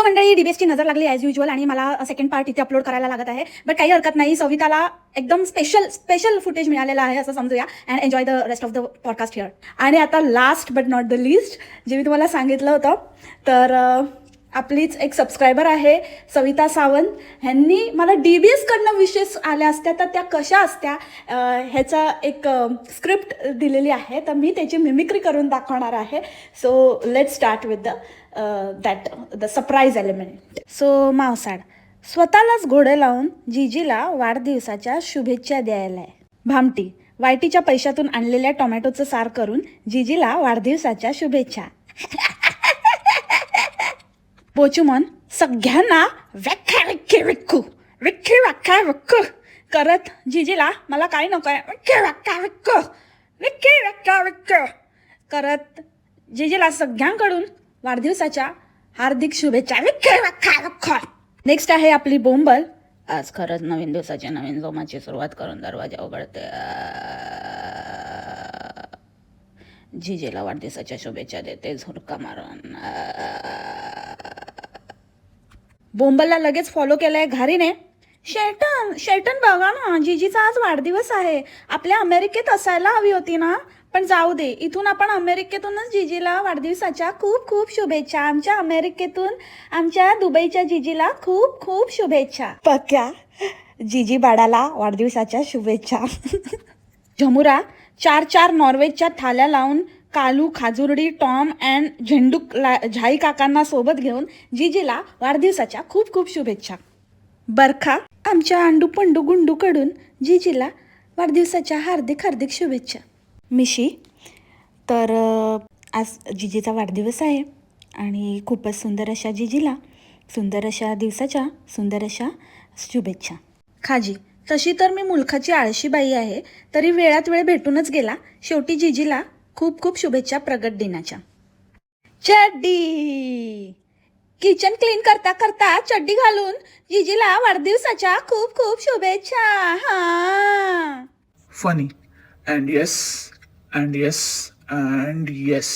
So मंडळी डीबीएसची नजर लागली ॲज युजल आणि मला सेकंड पार्ट इथे अपलोड करायला लागत आहे. बट काही हरकत नाही सविताला एकदम स्पेशल स्पेशल फुटेज मिळालेलं आहे असं समजूया and enjoy the rest of the podcast here आणि आता last but not the least जे मी तुम्हाला सांगितलं होतं तर आपलीच एक सबस्क्रायबर आहे सविता सावंत. ह्यांनी मला डी बी एसकडनं विशेष आल्या असत्या तर त्या कशा असत्या ह्याचा एक स्क्रिप्ट दिलेली आहे. तर मी त्याची मिमिक्री करून दाखवणार आहे. So let start with the that the surprise element so मावसाड स्वतःलाच घोडे लावून जीजीला वाढदिवसाच्या शुभेच्छा द्यायला आहे भामटी वायटीच्या पैशातून आणलेल्या टोमॅटोचं सार करून जीजीला वाढदिवसाच्या शुभेच्छा. पोचुमन सगळ्यांना व्याख्या विख्खी विक्खू विख्खी व्याख्या विक्खू करत जिजीला मला काय नको आहे विख्खे व्याख्या विक्ख विख्खी व्याख्या विक्ख करत जिजीला सगळ्यांकडून वाढदिवसाच्या हार्दिक शुभेच्छा विख्खी व्याख्या विक्ख नेक्स्ट आहे आपली बोंबल. आज खरंच नवीन दिवसाची नवीन जोमाची सुरुवात करून दरवाजा उघडते. जिजेला वाढदिवसाच्या शुभेच्छा देते झुरका मारून. बोंबलला लगेच फॉलो केलंय घारीने. शेल्टन शेल्टन बघा ना जिजीचा आज वाढदिवस आहे. आपल्या अमेरिकेत असायला हवी होती ना? पण जाऊ दे इथून आपण अमेरिकेतूनच जिजीला वाढदिवसाच्या खूप खूप शुभेच्छा. आमच्या अमेरिकेतून आमच्या दुबईच्या जिजीला खूप खूप शुभेच्छा. पक्या जिजी बाडाला वाढदिवसाच्या शुभेच्छा. झमुरा चार चार नॉर्वेजच्या थाल्या लावून कालू खाजुर्डी टॉम अँड झेंडूक ला झाई काकांना सोबत घेऊन जिजीला वाढदिवसाच्या खूप खूप शुभेच्छा. बरखा आमच्या अंडू पंडू गुंडूकडून जिजीला वाढदिवसाच्या हार्दिक हार्दिक शुभेच्छा. मिशी तर आज जिजीचा वाढदिवस आहे आणि खूपच सुंदर अशा जिजीला सुंदर अशा दिवसाच्या सुंदर अशा शुभेच्छा. खाजी तशी तर मी मुलखाची आळशी बाई आहे तरी वेळात वेळ भेटूनच गेला. शेवटी जिजीला खूप खूप शुभेच्छा प्रगट दिनाच्या. चड्डी! किचन क्लीन करता करता चड्डी घालून जिजीला वाढदिवसाच्या खूप खूप शुभेच्छा. हा. Funny. And yes, and yes, and yes.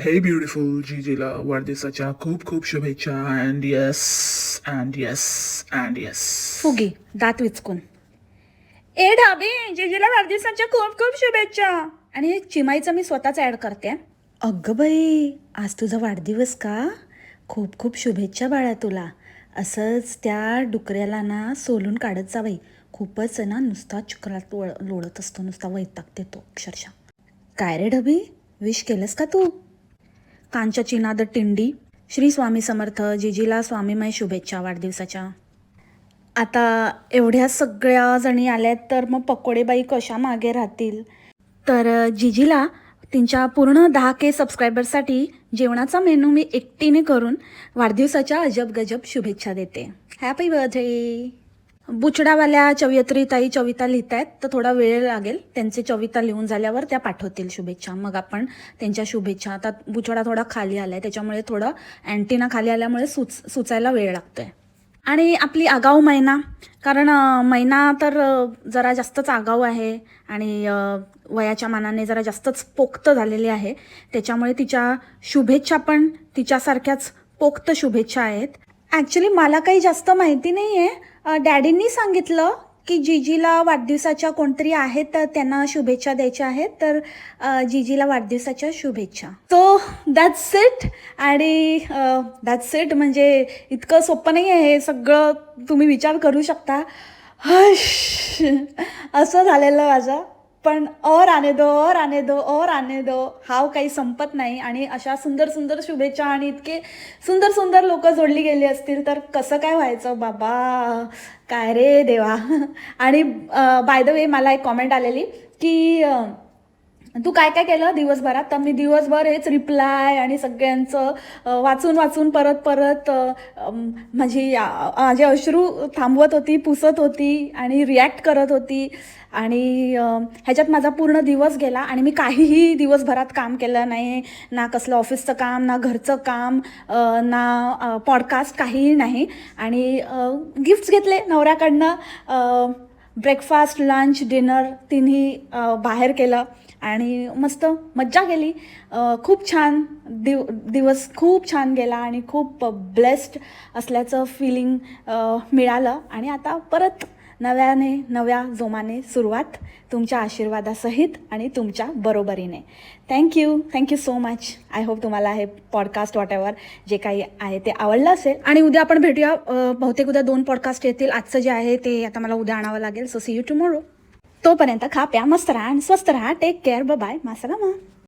Hey beautiful जीजीला वाढदिवसाच्या खूप खूप शुभेच्छा. And yes, and yes, and yes. फुगी दात विचकून. ए ढाबे जिजीला वाढदिवसाच्या खूप खूप शुभेच्छा. आणि हे चिमाईचं मी स्वतःच ॲड करते. अगं बाई आज तुझा वाढदिवस का? खूप खूप शुभेच्छा बाळा तुला. असंच त्या डुकऱ्याला ना सोलून काढत जा बाई. खूपच ना नुसता चुकरात वळ लोळत असतो नुसता वैताग देतो अक्षरशः. काय रे ढबी? विश केलंस का तू? कांच्या चिनाद टिंडी. श्री स्वामी समर्थ जिजीला स्वामीमय शुभेच्छा वाढदिवसाच्या. आता एवढ्या सगळ्या जणी आल्यात तर मग पकोडेबाई कशा मागे राहतील? तर जिजीला त्यांच्या पूर्ण दहा के सबस्क्रायबरसाठी जेवणाचा मेनू मी एकटीने करून वाढदिवसाच्या अजब गजब शुभेच्छा देते. हॅपी बर्थडे बुचडावाल्या चवयत्री ताई चविता लिहित आहेत तर थोडा वेळ लागेल. त्यांचे चविता लिहून झाल्यावर त्या पाठवतील शुभेच्छा. मग आपण त्यांच्या शुभेच्छा आता बुचडा थोडा खाली आलाय त्याच्यामुळे थोडं अँटीना खाली आल्यामुळे सुच सुचायला वेळ लागतोय. आणि आपली आगाऊ मैना. कारण मैना तर जरा जास्तच आगाऊ आहे आणि वयाच्या मानाने जरा जास्तच पोक्त झालेली आहे. त्याच्यामुळे तिच्या शुभेच्छा पण तिच्यासारख्याच पोक्त शुभेच्छा आहेत. ॲक्च्युली मला काही जास्त माहिती नाही आहे डॅडींनी सांगितलं की जिजीला वाढदिवसाच्या कोणतरी आहेत तर त्यांना शुभेच्छा द्यायच्या आहेत. तर जीजीला वाढदिवसाच्या शुभेच्छा. सो दॅट्स इट आणि दॅट्स इट म्हणजे इतकं सोपं नाही आहे हे सगळं तुम्ही विचार करू शकता. हश! असं झालेलं माझं. पण और आने दो और आने दो और आने दो हाव काही संपत नाही. आणि अशा सुंदर सुंदर शुभेच्छा आणि इतके सुंदर सुंदर लोक जोडली गेली असतील तर कसं काय व्हायचं? बाबा काय रे देवा. आणि बाय द वे मला एक कॉमेंट आलेली की तू काय काय केलं दिवसभरात? तर मी दिवसभर हेच रिप्लाय आणि सगळ्यांचं वाचून वाचून परत परत माझी माझे अश्रू थांबवत होती पुसत होती आणि रिॲक्ट करत होती. आणि ह्याच्यात माझा पूर्ण दिवस गेला आणि मी काहीही दिवसभरात काम केलं नाही. ना कसलं ऑफिसचं काम ना घरचं काम ना पॉडकास्ट काहीही नाही. आणि गिफ्ट्स घेतले नवऱ्याकडनं. ब्रेकफास्ट लंच डिनर तिन्ही बाहेर केलं. आणि मस्त मज्जा केली. खूप छान दिव दिवस खूप छान गेला आणि खूप ब्लेस्ड असल्याचं फिलिंग मिळालं. आणि आता परत नव्याने नव्या जोमाने सुरुवात तुमच्या आशीर्वादासहित आणि तुमच्या बरोबरीने. Thank you thank you so much I hope तुम्हाला हे पॉडकास्ट वॉट एव्हर जे काही आहे ते आवडलं असेल. आणि उद्या आपण भेटूया. बहुतेक उद्या दोन पॉडकास्ट येतील. आजचं जे आहे ते आता मला उद्या आणावं लागेल. सो सी यू टुमोरो तोपर्यंत खा प्या मस्त राहा आणि स्वस्त राहा. टेक केअर बाय मासला मा